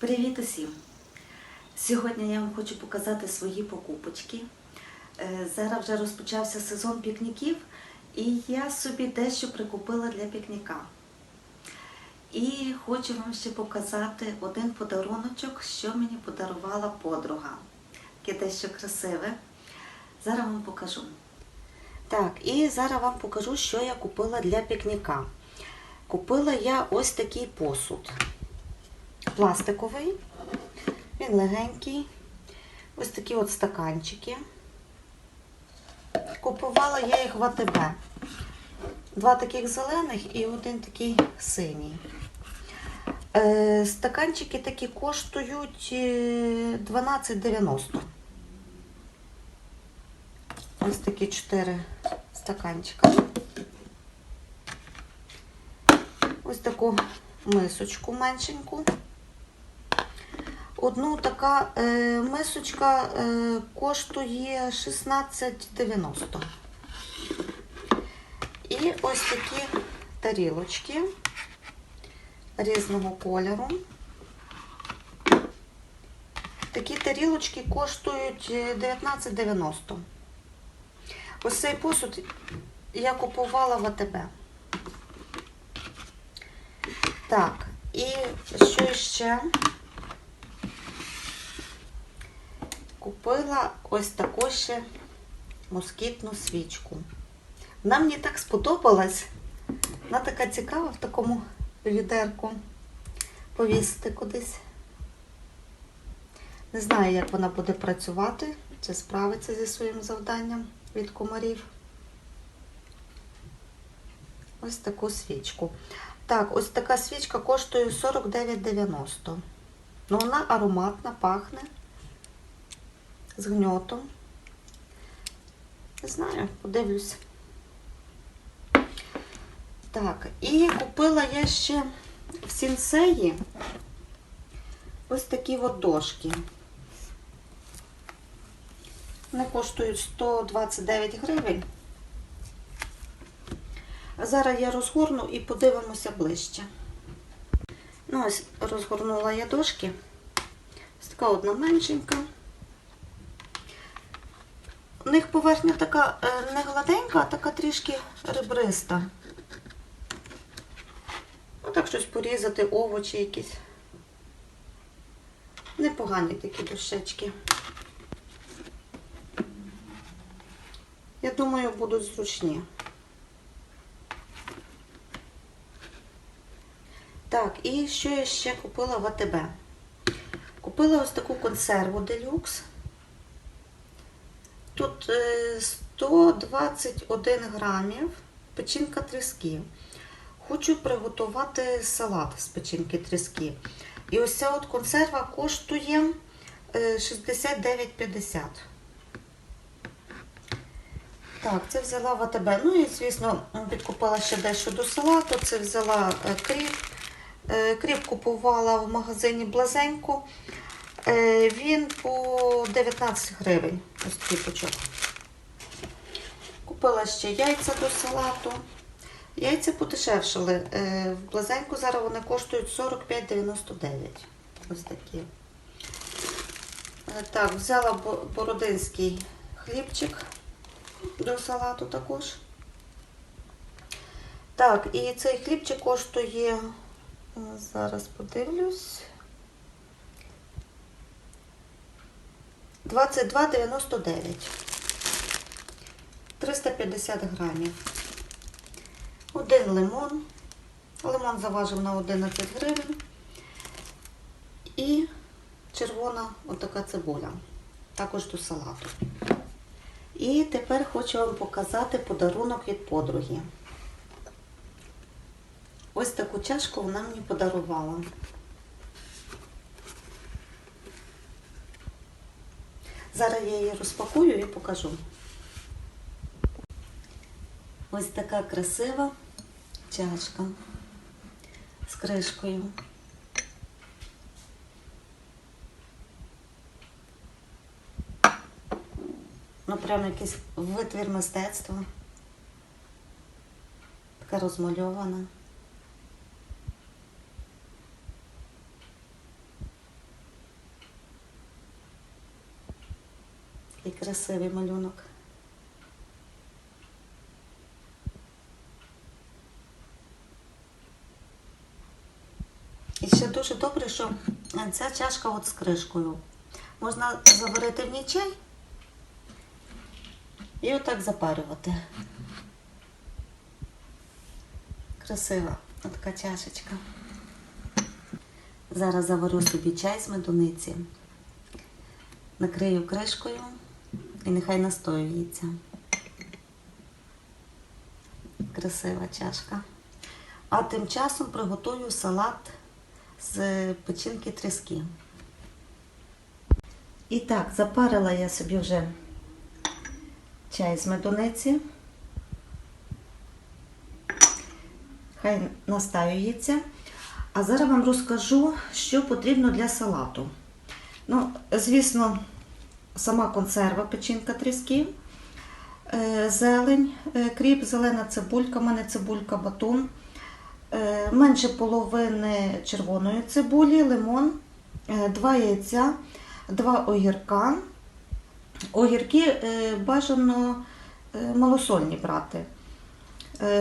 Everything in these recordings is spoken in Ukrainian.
Привіт усім! Сьогодні я вам хочу показати свої покупочки. Е, Зараз вже розпочався сезон пікніків, і я собі дещо прикупила для пікніка. І хочу вам ще показати один подаруночок, що мені подарувала подруга. Таке дещо красиве. Зараз вам покажу. Так, і зараз вам покажу, що я купила для пікніка. Купила я ось такий посуд пластиковий, він легенький. Ось такі от стаканчики. Купувала я їх в АТБ. Два таких зелених і один такий синій. Е, стаканчики такі коштують е, 12,90. Ось такі 4 стаканчика. Ось таку мисочку меншеньку. Одну така е, мисочка е, коштує 16,90. І ось такі тарілочки різного кольору. Такі тарілочки коштують е, 19,90. Ось цей посуд я купувала в АТБ. Так, і що ще? Купила ось таку ще москітну свічку. Вона мені так сподобалась. Вона така цікава в такому відерку повісити кудись. Не знаю, як вона буде працювати, чи справиться зі своїм завданням від комарів. Ось таку свічку. Так, ось така свічка коштує 49,90. Ну, вона ароматна, пахне з гньотом. Не знаю, подивлюсь. Так, і купила я ще в сінсеї ось такі от дошки. Вони коштують 129 гривень. Зараз я розгорну і подивимося ближче. Ну, ось розгорнула я дошки. Ось така одна меншенька. У них поверхня така е, не гладенька, а така трішки ребриста. Ну, так щось порізати, овочі якісь. Непогані такі дощечки. Я думаю, будуть зручні. Так, і що я ще купила в АТБ? Купила ось таку консерву делюкс. Тут е, 121 грамів печінка тріски. Хочу приготувати салат з печінки тріски. І ось ця от консерва коштує е, 69,50. Так, це взяла в. Ну і, звісно, підкупила ще дещо до салату. Це взяла е, кріп. Е, Кріп купувала в магазині Блазенько. Е, Він по 19 гривень. Ось такий. Купила ще яйця до салату. Яйця подешевшили. Е, В Блазеньку зараз вони коштують 45,99. Ось такі. Е, Так, взяла бородинський хлібчик до салату також. Так, і цей хлібчик коштує, е, зараз подивлюсь, 22,99. 350 грамів. Один лимон. Лимон заважив на 11 гривень. І червона отака цибуля. Також до салату. І тепер хочу вам показати подарунок від подруги. Ось таку чашку вона мені подарувала. Зараз я її розпакую і покажу. Ось така красива чашка з кришкою. Ну, прям якийсь витвір мистецтва. Така розмальована. Красивий малюнок. І ще дуже добре, що ця чашка от з кришкою. Можна заварити в ній чай і отак запарювати. Красива така чашечка. Зараз заварю собі чай з медуниці. Накрию кришкою і нехай настоюється. Красива чашка. А тим часом приготую салат з печінки тріски. І так, запарила я собі вже чай з медуниці. Хай настаюється. А зараз вам розкажу, що потрібно для салату. Ну, звісно, сама консерва печінка тріски, е, зелень, е, кріп, зелена цибулька, в мене цибулька батун, е, менше половини червоної цибулі, лимон, два яйця, два огірка. Огірки бажано малосольні брати.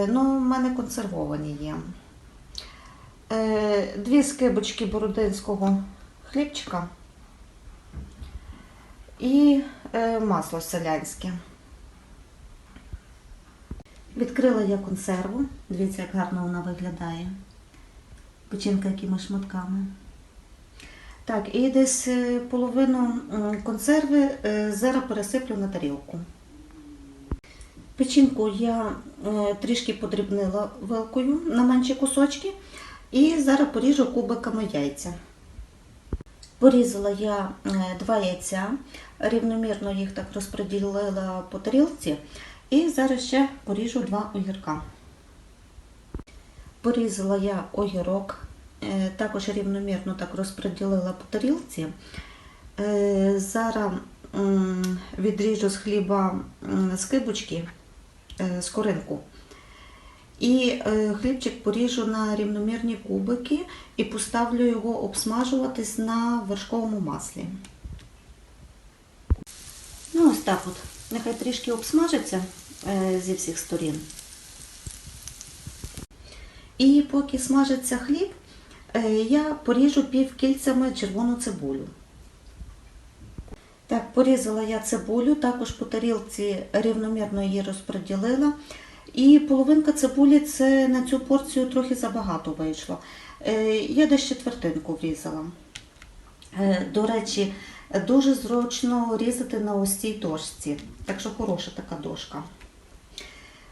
Ну, в мене консервовані є. Дві скибочки бородинського хлібчика і е, масло селянське. Відкрила я консерву. Дивіться, як гарно вона виглядає. Печінка якими шматками. Так, і десь е, половину консерви е, зараз пересиплю на тарілку. Печінку я трішки подрібнила вилкою на менші кусочки і зараз поріжу кубиками яйця. Порізала я е, два яйця, рівномірно їх так розподілила по тарілці, і зараз ще поріжу два огірка. Порізала я огірок, е, також рівномірно так розподілила по тарілці. Е, Зараз відріжу з хліба скибочки, скоринку. І е, хлібчик поріжу на рівномірні кубики і поставлю його обсмажуватись на вершковому маслі. Ну, ось так от. Нехай трішки обсмажиться е, зі всіх сторін. І поки смажиться хліб, е, я поріжу півкільцями червону цибулю. Так, порізала я цибулю, також по тарілці рівномірно її розподілила. І половинка цибулі це на цю порцію трохи забагато вийшло. Е, Я десь четвертинку врізала. Е, До речі, дуже зручно різати на ось цій дошці. Так що хороша така дошка.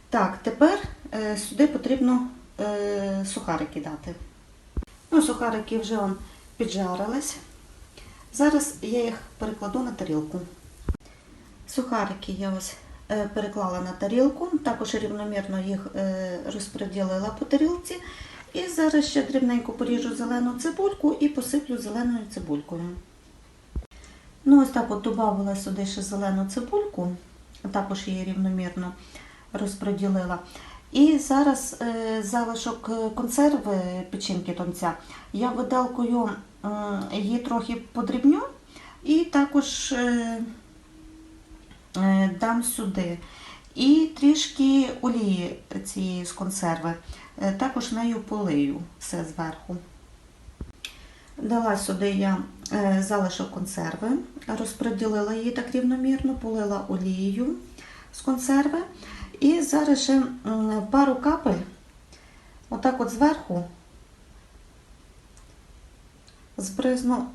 Так, тепер е, сюди потрібно сухарики дати. Ну, сухарики вже он піджарились. Зараз я їх перекладу на тарілку. Сухарики я ось переклала на тарілку, також рівномірно їх е, розподілила по тарілці. І зараз ще дрібненько поріжу зелену цибульку і посиплю зеленою цибулькою. Ну, ось так от додавала сюди ще зелену цибульку, також її рівномірно розподілила. І зараз е, залишок е, консерви печінки тонця я виделкою е, її трохи подрібню і також е, е, дам сюди. І трішки олії цієї з консерви. Е, Також нею полию все зверху. Дала сюди я е, залишок консерви, розподілила її так рівномірно, полила олією з консерви. І зараз ще пару капель, отак от зверху, збризну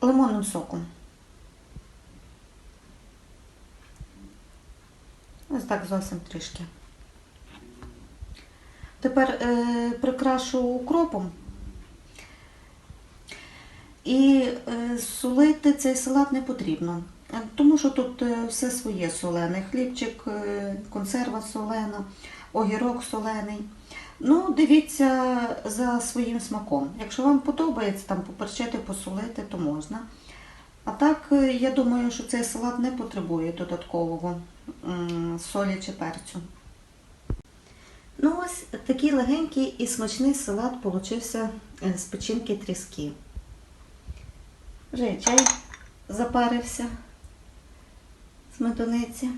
лимонним соком. Ось так зовсім трішки. Тепер е, прикрашу укропом. І е, солити цей салат не потрібно, Е, тому що тут е, все своє солене. Хлібчик, е, консерва солена, огірок солений. Ну, дивіться за своїм смаком. Якщо вам подобається там поперчити, посолити, то можна. А так, е, я думаю, що цей салат не потребує додаткового солі чи перцю. Ну ось такий легенький і смачний салат получився е, з печінки тріски. Вже чай запарився. медуниці.